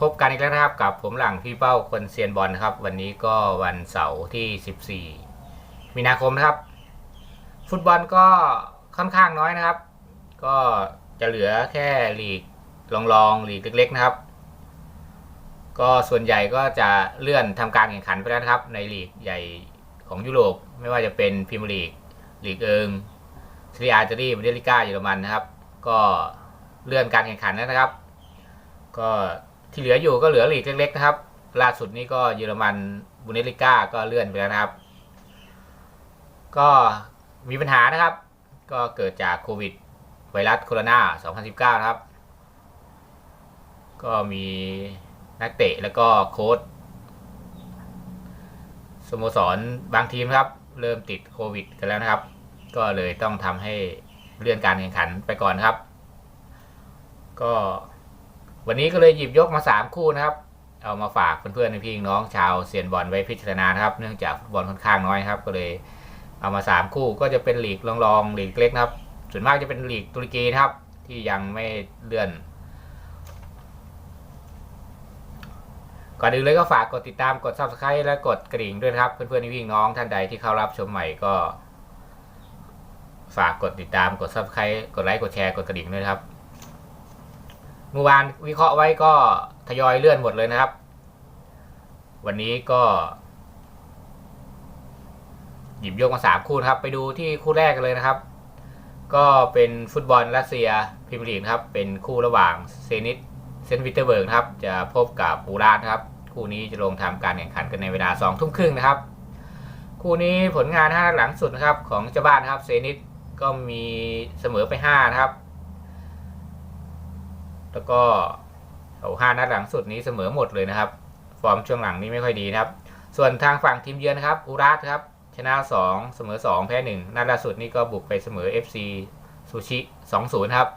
พบกันอีกแล้วนะครับกับผมหลังพี่เป้าคนเซียนบอลนะครับ วันนี้ก็วันเสาร์ที่ 14 มีนาคมนะครับ ฟุตบอลก็ค่อนข้างน้อยนะครับ ก็จะเหลือแค่ลีกรองรองๆลีกเล็ก ๆ นะครับ ก็ส่วนใหญ่ก็จะเลื่อนทำการแข่งขันไปแล้วนะครับ ในลีกใหญ่ของยุโรปไม่ว่าจะเป็นพรีเมียร์ลีกลีกเอิงซีเรียอาร์เจรีบุนเดลิก้าเยอรมันนะครับ ก็เลื่อนการแข่งขันแล้วนะครับ ก็ ที่เหลืออยู่ก็เหลือลีกเล็กๆนะครับ ล่าสุดนี้ก็เยอรมันบุนเดสลิก้าก็เลื่อนไปแล้วนะครับ ก็มีปัญหานะครับ ก็เกิดจากโควิดไวรัสโคโรนา2019 นะครับ ก็มีนักเตะแล้วก็โค้ชสโมสรบางทีมครับ เริ่มติดโควิดกันแล้วนะครับ ก็เลยต้องทำให้เลื่อนการแข่งขันไปก่อนครับ ก็ วันนี้ก็เลยหยิบยกมา 3 คู่นะครับ เอามาฝากเพื่อนๆพี่น้องชาวเซียนบอลไว้พิจารณานะครับ เนื่องจากฟุตบอลค่อนข้างน้อยครับ ก็เลยเอามา 3 คู่ก็จะเป็นหลีกรองๆหลีกเล็กนะครับ ส่วนมากจะเป็นหลีกตุรกีนะครับ ที่ยังไม่เลื่อนก่อนอื่นเลยก็ฝากกดติดตามกด subscribe และกดกระดิ่งด้วยครับ เพื่อนๆพี่น้องท่านใดที่เข้ารับชมใหม่ก็ ฝากกดติดตามกด subscribe กดไลค์กดแชร์กดกระดิ่งด้วยครับ เมื่อวานวิเคราะห์ไว้ก็ทยอยเลื่อนหมดเลยนะครับ วันนี้ก็ หยิบยกมาสามคู่นะครับ ไปดูที่คู่แรกกันเลยนะครับ ก็เป็นฟุตบอลรัสเซียพรีเมียร์ลีกครับ เป็นคู่ระหว่างเซนิตเซนต์วิเตอร์เบิร์กครับ จะพบกับปูราสครับ คู่นี้จะลงทำการแข่งขันกันในเวลา2ทุ่มครึ่งนะครับ คู่นี้ผลงาน5นัดหลังสุดนะครับ ของเจ้าบ้านครับเซนิตก็มีเสมอไป5นะครับ แล้วก็เอาห้านัดหลังสุดนี้เสมอหมดเลยนะครับ ฟอร์มช่วงหลังนี้ไม่ค่อยดีนะครับ ส่วนทางฝั่งทีมเยือนนะครับอูรัสครับชนะ 2 เสมอ 2 แพ้ 1 นัดล่าสุดนี่ก็บุกไปเสมอ FC ซูชิ 2-0 ครับ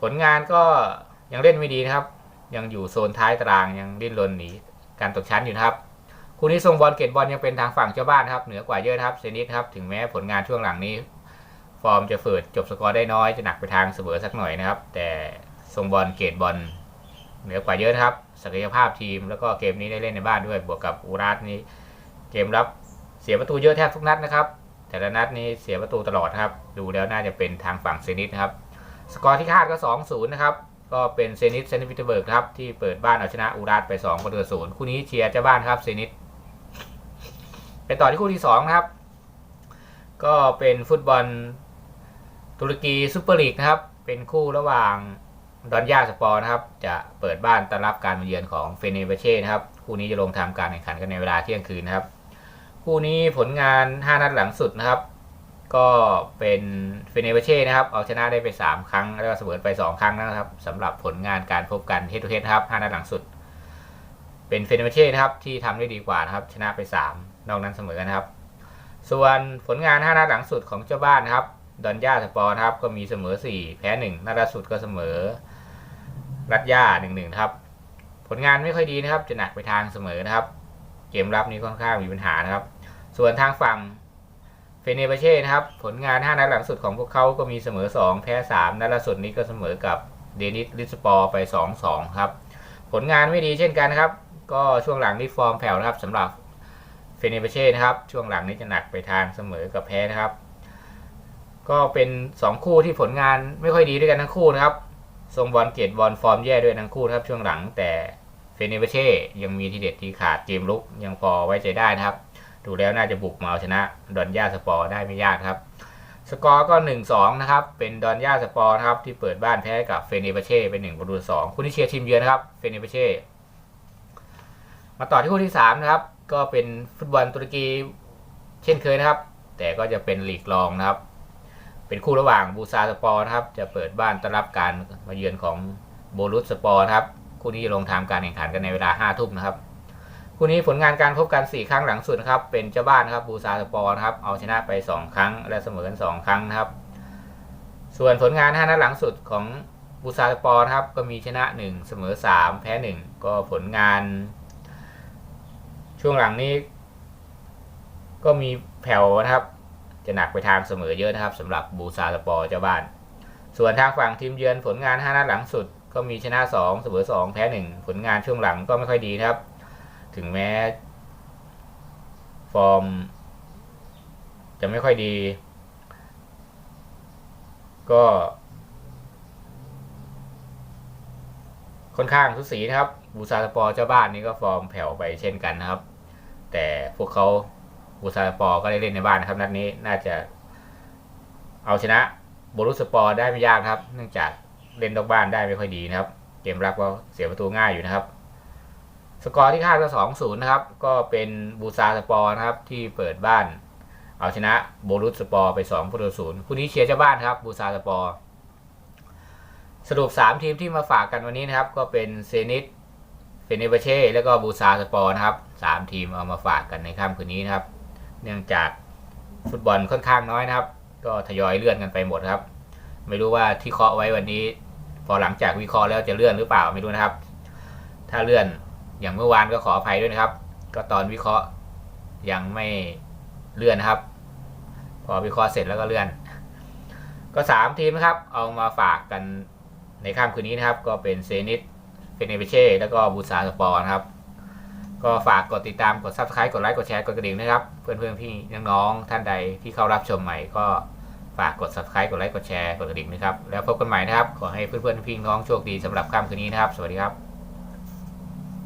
ผลงานก็ยังเล่นไม่ดีนะครับ ยังอยู่โซนท้ายตารางยังดิ้นรนหนีการตกชั้นอยู่นะครับ คู่นี้ทรงบอลเกตบบอลยังเป็นทางฝั่งเจ้าบ้านครับ เหนือกว่าเยอะนะครับเซนิตครับ ถึงแม้ผลงานช่วงหลังนี้ ฟอร์มจะฝืดจบสกอร์ได้น้อยจะหนักไปทางเสมอสักหน่อยนะครับ แต่ ทรงบอลเกตบอลเหนือกว่าเยอะนะครับ ศักยภาพทีมแล้วก็เกมนี้ได้เล่นในบ้านด้วย บวกกับอูรัสนี้ เกมรับเสียประตูเยอะแทบทุกนัดนะครับ แต่ละนัดนี้เสียประตูตลอดครับ ดูแล้วน่าจะเป็นทางฝั่งเซนิตนะครับ สกอร์ที่คาดก็ 2-0 นะครับก็เป็นเซนิตเซนต์วิเตเบิร์กครับที่เปิดบ้านเอาชนะอูรัสไป2ประตูศูนย์คู่นี้เชียร์เจ้าบ้านครับเซนิตไปต่อที่คู่ที่2นะครับ ก็เป็นฟุตบอลตุรกีซูเปอร์ลีกนะครับ เป็นคู่ระหว่าง ดอนยาสปอร์นะครับ จะเปิดบ้านต้อนรับการมาเยือนของเฟเนเบเช่นะครับ คู่นี้จะลงทำการแข่งขันกันในเวลาเที่ยงคืนนะครับ คู่นี้ผลงาน 5 นัดหลังสุดนะครับ ก็เป็นเฟเนเบเช่นะครับ เอาชนะได้ไป 3 ครั้ง แล้วก็เสมอไป 2 ครั้งนะครับสำหรับผลงานการพบกันเฮดทูเฮดครับ 5 นัดหลังสุด เป็นเฟเนเบเช่นะครับที่ทำได้ดีกว่านะครับ ชนะไป 3 นอกนั้นเสมอนะครับ ส่วนผลงาน 5 นัดหลังสุดของเจ้าบ้านนะครับ ดอนยาสปอร์นะครับ ก็มีเสมอ 4 แพ้ 1นัดล่าสุดก็เสมอ รัดย่า1-1นะครับ ผลงานไม่ค่อยดีนะครับ จะหนักไปทางเสมอนะครับ เกมรับนี้ค่อนข้างมีปัญหานะครับ ส่วนทางฝั่งเฟเนเบเช่นะครับ ผลงาน 5 นัดหลังสุดของพวกเขาก็มีเสมอ 2 แพ้ 3 นัดล่าสุดนี้ก็เสมอกับเดนิสลิสปอร์ไป 2-2 ครับ ผลงานไม่ดีเช่นกันนะครับ ก็ช่วงหลังนี้ฟอร์มแผ่วนะครับสำหรับเฟเนเบเช่นะครับ ช่วงหลังนี้จะหนักไปทางเสมอกับแพ้นะครับ ก็เป็น 2 คู่ที่ผลงานไม่ค่อยดีด้วยกันทั้งคู่นะครับ ทรงบอลเกตบอลฟอร์มแย่ด้วยทั้งคู่นะครับช่วงหลัง แต่เฟเนเบเช่ยังมีทีเด็ดที่ขาดเกมลุกยังพอไว้ใจได้นะครับ ดูแล้วน่าจะบุกมาเอาชนะดอนยาสปอร์ได้ไม่ยากครับ สกอร์ก็ 1-2 นะครับ เป็นดอนยาสปอร์นะครับที่เปิดบ้านแพ้กับเฟเนเบเช่เป็น1ประตูต่อ2คู่ที่เชียร์ทีมเยือนนะครับเฟเนเบเช่มาต่อที่คู่ที่3นะครับก็เป็นฟุตบอลตุรกีเช่นเคยนะครับ แต่ก็จะเป็นลีกรองนะครับ เป็นคู่ระหว่างบูซาสปอร์ครับ จะเปิดบ้านต้อนรับการมาเยือนของโบลุสสปอร์ครับ คู่นี้ลงทำการแข่งขันกันในเวลา5ทุ่มนะครับ คู่นี้ผลงานการพบกัน 4 ครั้งหลังสุดครับ เป็นเจ้าบ้านนะครับบูซาสปอร์ครับ เอาชนะไป 2 ครั้ง และเสมอกัน 2 ครั้งนะครับ ส่วนผลงาน5นัดหลังสุดของบูซาสปอร์ครับ ก็มีชนะ 1 เสมอ 3 แพ้ 1 ก็ผลงาน ช่วงหลังนี้ ก็มีแผ่วนะครับ จะหนักไปทางเสมอเยอะนะครับสำหรับบูซาสปอร์เจ้าบ้าน ส่วนทางฝั่งทีมเยือนผลงาน 5 นัดหลังสุด ก็มีชนะสองเสมอสองแพ้หนึ่งผลงานช่วงหลังก็ไม่ค่อยดีนะครับ ถึงแม้ ฟอร์ม จะไม่ค่อยดี ก็ ค่อนข้างทุสีนะครับบูซาสปอร์เจ้าบ้านนี่ก็ฟอร์มแผ่วไปเช่นกันนะครับ แต่พวกเขา บูซาสปอร์ก็ได้เล่นในบ้านนะครับ นัดนี้น่าจะ เอาชนะโบรุสปอร์ได้ไม่ยากครับ เนื่องจากเล่นนอกบ้านได้ไม่ค่อยดีนะครับ เกมรับก็เสียประตูง่ายอยู่นะครับ สกอร์ที่คาดก็สองศูนย์นะครับ ก็เป็นบูซาสปอร์นะครับ ที่เปิดบ้าน เอาชนะโบรุสปอร์ไป2ประตูศูนย์คู่นี้เชียร์เจ้าบ้านครับบูซาสปอร์สรุป 3 ทีมที่มาฝากกันวันนี้นะครับ ก็เป็นเซนิตเฟเนเบเช่ แล้วก็บูซาสปอร์นะครับ 3 ทีมเอามาฝากกันในค่ำคืนนี้นะครับ เนื่องจากฟุตบอลค่อนข้างน้อยนะครับ ก็ทยอยเลื่อนกันไปหมดครับ ไม่รู้ว่าที่เคาะไว้วันนี้ พอหลังจากวิเคราะห์แล้วจะเลื่อนหรือเปล่าไม่รู้นะครับ ถ้าเลื่อนอย่างเมื่อวานก็ขออภัยด้วยนะครับ ก็ตอนวิเคราะห์ยังไม่เลื่อนนะครับ พอวิเคราะห์เสร็จแล้วก็เลื่อน ก็สามทีมนะครับ เอามาฝากกันในค่ำคืนนี้นะครับ ก็เป็นเซนิตเฟเนเบเช่แล้วก็บูซาสปอร์นะครับ ก็ฝากกดติดตามกด subscribe กดไลค์กดแชร์กดกระดิ่งนะครับ เพื่อนๆพี่น้องๆท่านใดที่เข้ารับชมใหม่ก็ฝากกด subscribe กดไลค์กดแชร์กดกระดิ่งนะครับ แล้วพบกันใหม่นะครับ ขอให้เพื่อนๆพี่น้องโชคดีสำหรับค่ำคืนนี้นะครับ สวัสดีครับ